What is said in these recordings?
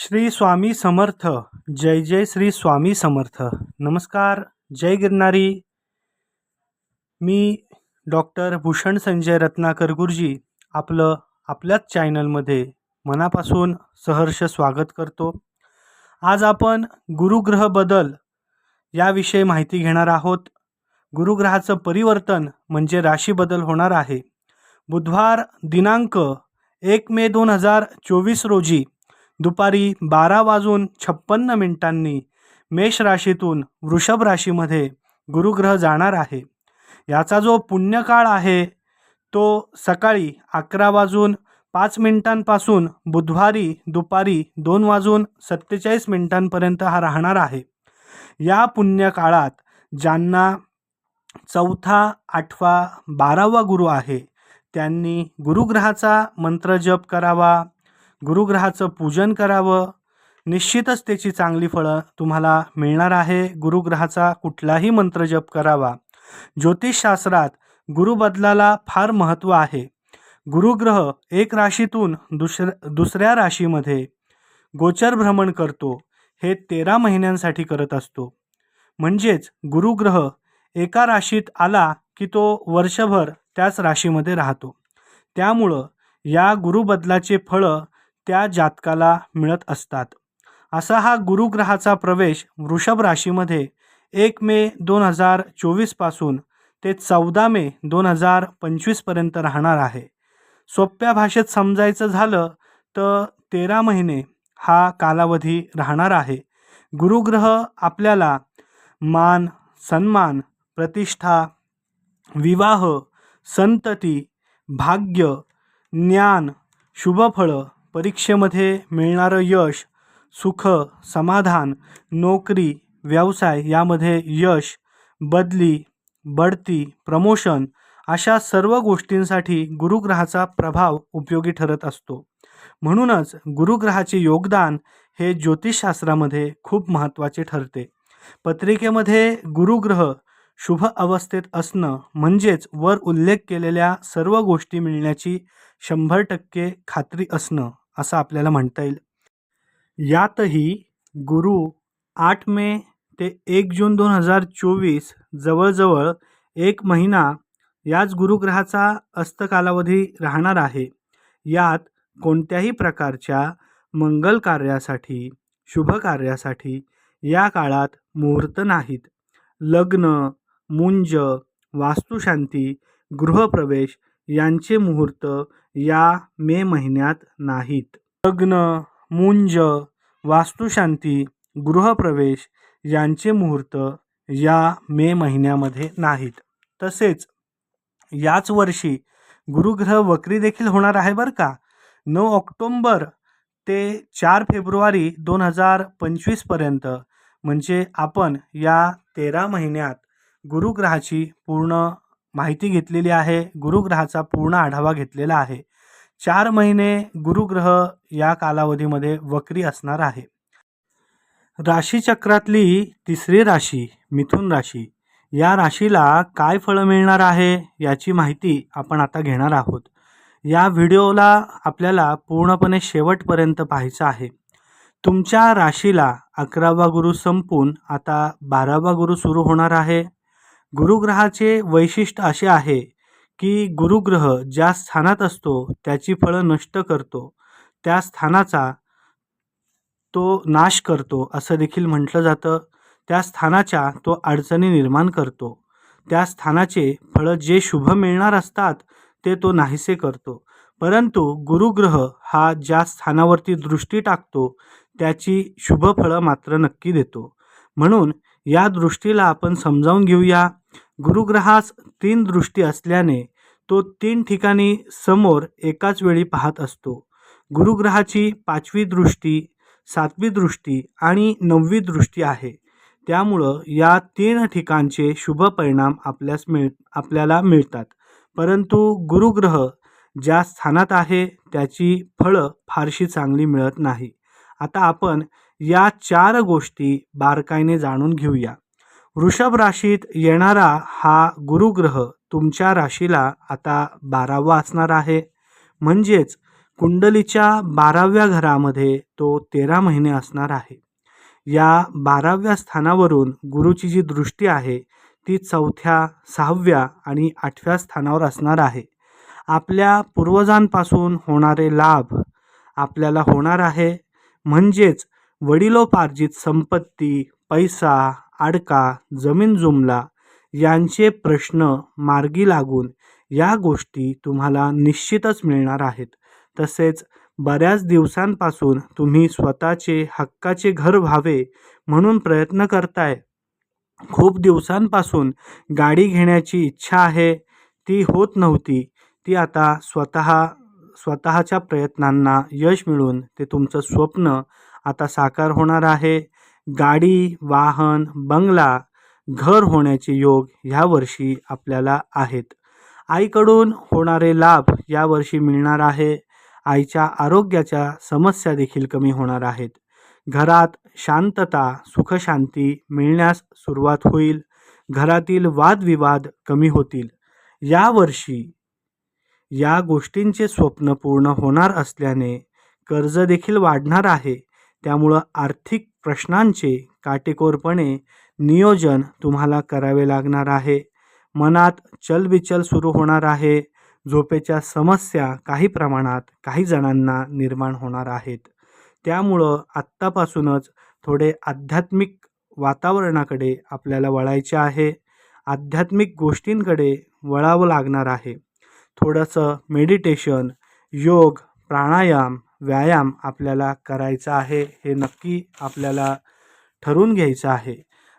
श्री स्वामी समर्थ. जय जय श्री स्वामी समर्थ. नमस्कार. जय गिरणारी मी डॉक्टर भूषण संजय रत्नाकर गुरुजी आपलं आपल्याच चॅनलमध्ये मनापासून सहर्ष स्वागत करतो. आज आपण गुरुग्रह बदल याविषयी माहिती घेणार आहोत. गुरुग्रहाचं परिवर्तन म्हणजे राशी बदल होणार आहे. बुधवार दिनांक एक मे दोन हजार चोवीस रोजी दुपारी बारा वाजून छप्पन्न मिनिटांनी मेष राशीतून वृषभ राशीमध्ये गुरुग्रह जाणार आहे. याचा जो पुण्यकाळ आहे तो सकाळी अकरा वाजून पाच मिनिटांपासून बुधवारी दुपारी दोन वाजून सत्तेचाळीस मिनिटांपर्यंत हा राहणार आहे. या पुण्यकाळात ज्यांना चौथा आठवा बारावा गुरु आहे त्यांनी गुरुग्रहाचा मंत्र जप करावा गुरुग्रहाचं पूजन करावं. निश्चितच त्याची चांगली फळं तुम्हाला मिळणार आहे. गुरुग्रहाचा कुठलाही मंत्र जप करावा. ज्योतिषशास्त्रात गुरुबदलाला फार महत्त्व आहे. गुरुग्रह एक राशीतून दुसर दुसऱ्या राशीमध्ये गोचर भ्रमण करतो. हे तेरा महिन्यांसाठी करत असतो. म्हणजेच गुरुग्रह एका राशीत आला की तो वर्षभर त्याच राशीमध्ये राहतो. त्यामुळं या गुरुबदलाचे फळं त्या जातकाला मिळत असतात. असा हा गुरुग्रहाचा प्रवेश वृषभ राशीमध्ये एक मे दोन हजार चोवीसपासून ते चौदा मे दोन हजार पंचवीसपर्यंत राहणार आहे. सोप्या भाषेत समजायचं झालं तर तेरा महिने हा कालावधी राहणार आहे. गुरुग्रह आपल्याला मान सन्मान प्रतिष्ठा विवाह संतती भाग्य ज्ञान शुभफळं परीक्षेमध्ये मिळणारं यश सुख समाधान नोकरी व्यवसाय यामध्ये यश बदली बढती प्रमोशन अशा सर्व गोष्टींसाठी गुरुग्रहाचा प्रभाव उपयोगी ठरत असतो. म्हणूनच गुरुग्रहाचे योगदान हे ज्योतिषशास्त्रामध्ये खूप महत्त्वाचे ठरते. पत्रिकेमध्ये गुरुग्रह शुभ अवस्थेत असणं म्हणजेच वर उल्लेख केलेल्या सर्व गोष्टी मिळण्याची शंभर टक्के खात्री असणं. असं आपल्याला म्हणता येईल. यातही गुरु आठ मे ते एक जून दोन हजार चोवीस जवळजवळ एक महिना याच गुरुग्रहाचा अस्त कालावधी राहणार आहे. यात कोणत्याही प्रकारच्या मंगल कार्यासाठी शुभ कार्यासाठी या काळात मुहूर्त नाहीत. लग्न मुंज वास्तुशांती गृहप्रवेश यांचे मुहूर्त या मे महिन्यात नाहीत. लग्न मुंज वास्तुशांती गृहप्रवेश यांचे मुहूर्त या मे महिन्यामध्ये नाहीत. तसेच याच वर्षी गुरुग्रह वक्री देखील होणार आहे बरं का? नऊ ऑक्टोंबर ते चार फेब्रुवारी दोन हजार पंचवीसपर्यंत म्हणजे आपण या तेरा महिन्यात गुरुग्रहाची पूर्ण माहिती घेतलेली आहे. गुरुग्रहाचा पूर्ण आढावा घेतलेला आहे. चार महिने गुरुग्रह या कालावधीमध्ये वक्री असणार आहे. राशीचक्रातली तिसरी राशी मिथुन राशी या राशीला काय फळं मिळणार आहे याची माहिती आपण आता घेणार आहोत. या व्हिडिओला आपल्याला पूर्णपणे शेवटपर्यंत पाहायचं आहे. तुमच्या राशीला अकरावा गुरु संपून आता बारावा गुरु सुरू होणार आहे. गुरुग्रहाचे वैशिष्ट्य असे आहे की गुरुग्रह ज्या स्थानात असतो त्याची फळं नष्ट करतो. त्या स्थानाचा तो नाश करतो असं देखील म्हटलं जातं. त्या स्थानाच्या तो अडचणी निर्माण करतो. त्या स्थानाचे फळं जे शुभ मिळणार असतात ते तो नाहीसे करतो. परंतु गुरुग्रह हा ज्या स्थानावरती दृष्टी टाकतो त्याची शुभ फळं मात्र नक्की देतो. म्हणून या दृष्टीला आपण समजावून घेऊया. गुरुग्रहास तीन दृष्टी असल्याने तो तीन ठिकाणी समोर एकाच वेळी पाहत असतो. गुरुग्रहाची पाचवी दृष्टी सातवी दृष्टी आणि नववी दृष्टी आहे. त्यामुळं या तीन ठिकाणचे शुभ परिणाम आपल्यास मिळ आपल्याला मिळतात. परंतु गुरुग्रह ज्या स्थानात आहे त्याची फळं फारशी चांगली मिळत नाही. आता आपण या चार गोष्टी बारकाईने जाणून घेऊया. वृषभ राशीत येणारा हा गुरुग्रह तुमच्या राशीला आता बारावा असणार आहे. म्हणजेच कुंडलीच्या बाराव्या घरामध्ये तो तेरा महिने असणार आहे. या बाराव्या स्थानावरून गुरुची जी दृष्टी आहे ती चौथ्या सहाव्या आणि आठव्या स्थानावर असणार आहे. आपल्या पूर्वजांपासून होणारे लाभ आपल्याला होणार आहे. म्हणजेच वडिलोपार्जित संपत्ती पैसा आडका जमीन जुमला यांचे प्रश्न मार्गी लागून या गोष्टी तुम्हाला निश्चितच मिळणार आहेत. तसेच बऱ्याच दिवसांपासून तुम्ही स्वतःचे हक्काचे घर व्हावे म्हणून प्रयत्न करताय. खूप दिवसांपासून गाडी घेण्याची इच्छा आहे. ती होत नव्हती. ती आता स्वतः स्वतःच्या प्रयत्नांना यश मिळून ते तुमचं स्वप्न आता साकार होणार आहे. गाडी वाहन बंगला घर होण्याचे योग ह्या वर्षी आपल्याला आहेत. आईकडून होणारे लाभ यावर्षी मिळणार आहे. आईच्या आरोग्याच्या समस्या देखील कमी होणार आहेत. घरात शांतता सुखशांती मिळण्यास सुरुवात होईल. घरातील वादविवाद कमी होतील. यावर्षी या गोष्टींचे स्वप्न पूर्ण होणार असल्याने कर्ज देखील वाढणार आहे. त्यामुळं आर्थिक प्रश्नांचे काटेकोरपणे नियोजन तुम्हाला करावे लागणार आहे. मनात चलबिचल सुरू होणार आहे. झोपेच्या समस्या काही प्रमाणात काही जणांना निर्माण होणार आहेत. त्यामुळं आत्तापासूनच थोडे आध्यात्मिक वातावरणाकडे आपल्याला वळायचे आहे. आध्यात्मिक गोष्टींकडे वळावं लागणार आहे. थोडंसं मेडिटेशन योग प्राणायाम व्यायाम आपल्याला करायचा आहे हे नक्की आपल्याला ठरवून घ्यायचं आहे.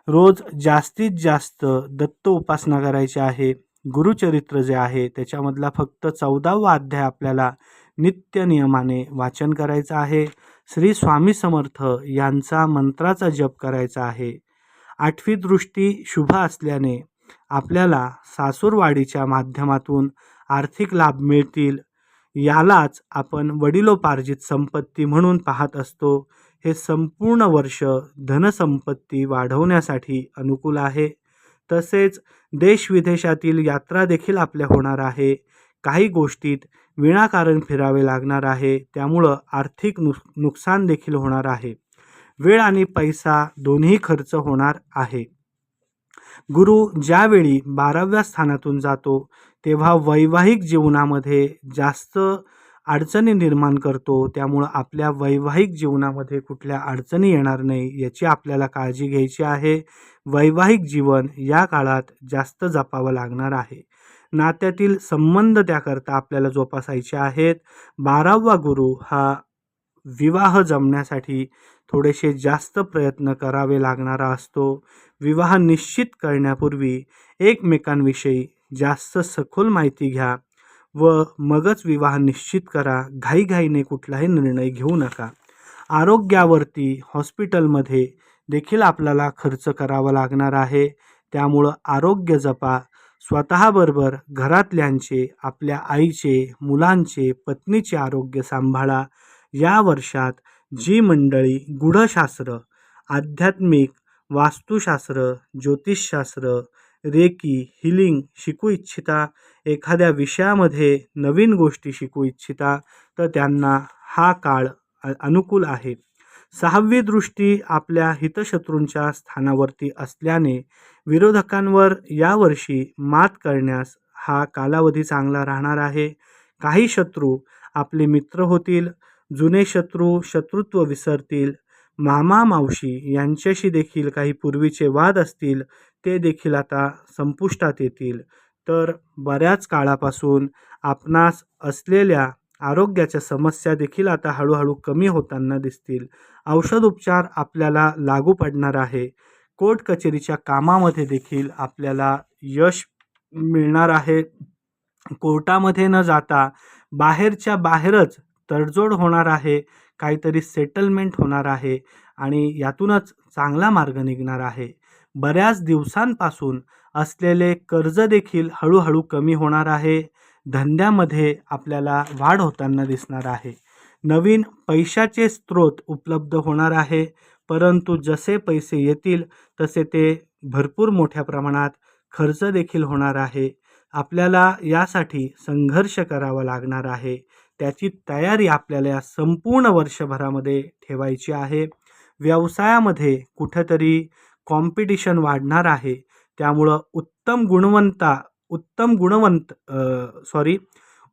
रोज जास्तीत जास्त दत्त उपासना करायची आहे गुरुचरित्र जे आहे त्याच्यामधला फक्त चौदावा अध्याय आपल्याला नित्य नियमाने वाचन करायचं आहे. श्री स्वामी समर्थ यांचा मंत्राचा जप करायचा आहे. आठवी दृष्टी शुभ असल्याने आपल्याला सासूरवाडीच्या माध्यमातून आर्थिक लाभ मिळतील यालाच आपण वडिलोपार्जित संपत्ती म्हणून पाहत असतो. हे संपूर्ण वर्ष धनसंपत्ती वाढवण्यासाठी अनुकूल आहे. तसेच देशविदेशातील यात्रा देखील आपल्या होणार आहे. काही गोष्टीत विनाकारण फिरावे लागणार आहे. त्यामुळं आर्थिक नुक नुकसान देखील होणार आहे. वेळ आणि पैसा दोन्ही खर्च होणार आहे. गुरु ज्यावेळी बाराव्या स्थानातून जातो तेव्हा वैवाहिक जीवनामध्ये जास्त अडचणी निर्माण करतो. त्यामुळं आपल्या वैवाहिक जीवनामध्ये कुठल्या अडचणी येणार नाही याची आपल्याला काळजी घ्यायची आहे. वैवाहिक जीवन या काळात जास्त जपावं लागणार आहे. नात्यातील संबंध त्याकरता आपल्याला जोपासायचे आहेत. बारावा गुरु हा विवाह जमण्यासाठी थोडेसे जास्त प्रयत्न करावे लागणारा असतो. विवाह निश्चित करण्यापूर्वी एकमेकांविषयी जास्त सखोल माहिती घ्या व मगच विवाह निश्चित करा. घाईघाईने कुठलाही निर्णय घेऊ नका. आरोग्यावरती हॉस्पिटलमध्ये देखील आपल्याला खर्च करावा लागणार आहे. त्यामुळं आरोग्य जपा. स्वतःबरोबर घरातल्यांचे आपल्या आईचे मुलांचे पत्नीचे आरोग्य सांभाळा. या वर्षात जी मंडळी गूढशास्त्र आध्यात्मिक वास्तुशास्त्र ज्योतिषशास्त्र रेकी हिलिंग शिकू इच्छिता एखाद्या विषयामध्ये नवीन गोष्टी शिकू इच्छिता तर त्यांना हा काळ अनुकूल आहे. सहावी दृष्टी आपल्या हितशत्रूंच्या स्थानावरती असल्याने विरोधकांवर यावर्षी मात करण्यास हा कालावधी चांगला राहणार आहे. काही शत्रू आपले मित्र होतील जुने शत्रू शत्रुत्व विसरतील मामा मावशी यांच्याशी देखील काही पूर्वीचे वाद असतील ते देखील आता संपुष्टात येतील. तर बऱ्याच काळापासून आपणास असलेल्या आरोग्याच्या समस्या देखील आता हळूहळू कमी होताना दिसतील. औषध उपचार आपल्याला लागू पडणार आहे. कोर्ट कचेरीच्या कामामध्ये देखील आपल्याला यश मिळणार आहे. कोर्टामध्ये न जाता बाहेरच्या बाहेरच तडजोड होणार आहे. काहीतरी सेटलमेंट होणार आहे आणि यातूनच चांगला मार्ग निघणार आहे. बऱ्याच दिवसांपासून असलेले कर्ज देखील हळूहळू कमी होणार आहे. धंद्यामध्ये आपल्याला वाढ होताना दिसणार आहे. नवीन पैशाचे स्रोत उपलब्ध होणार आहे. परंतु जसे पैसे येतील तसे ते भरपूर मोठ्या प्रमाणात खर्च देखील होणार आहे. आपल्याला यासाठी संघर्ष करावा लागणार आहे. त्याची तयारी आपल्याला या संपूर्ण वर्षभरामध्ये ठेवायची आहे. व्यवसायामध्ये कुठंतरी कॉम्पिटिशन वाढणार आहे. त्यामुळं उत्तम गुणवंता उत्तम गुणवंत सॉरी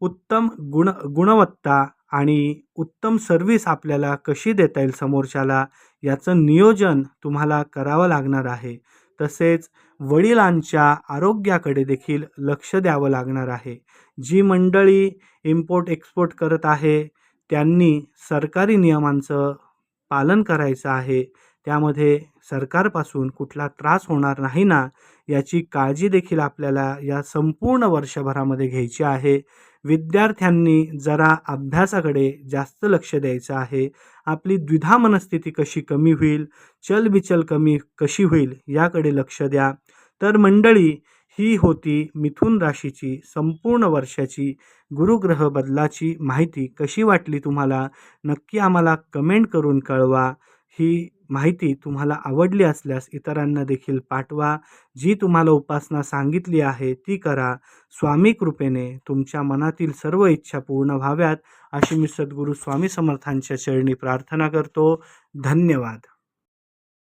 उत्तम गुण गुणवत्ता आणि उत्तम सर्विस आपल्याला कशी देता येईल समोरच्याला याचं नियोजन तुम्हाला करावं लागणार आहे. तसेच वडिलांच्या आरोग्याकडे देखील लक्ष द्यावं लागणार आहे. जी मंडळी इम्पोर्ट एक्सपोर्ट करत आहे त्यांनी सरकारी नियमांचं पालन करायचं आहे. त्यामध्ये सरकारपासून कुठला त्रास होणार नाही ना याची काळजी देखील आपल्याला या संपूर्ण वर्षभरामध्ये घ्यायची आहे. विद्यार्थ्यांनी जरा अभ्यासाकडे जास्त लक्ष द्यायचं आहे. आपली द्विधा मनस्थिती कशी कमी होईल चलबिचल कमी कशी होईल याकडे लक्ष द्या. तर मंडळी ही होती मिथुन राशीची संपूर्ण वर्षाची गुरुग्रह बदलाची माहिती. कशी वाटली तुम्हाला? नक्की आम्हाला कमेंट करून कळवा. ही माहिती तुम्हाला आवडली असल्यास इतरांना देखील पाठवा. जी तुम्हाला उपासना सांगितली आहे ती करा. स्वामी कृपेने तुमच्या मनातील सर्व इच्छा पूर्ण व्हाव्यात अशी मी सद्गुरू स्वामी समर्थांच्या चरणी प्रार्थना करतो. धन्यवाद.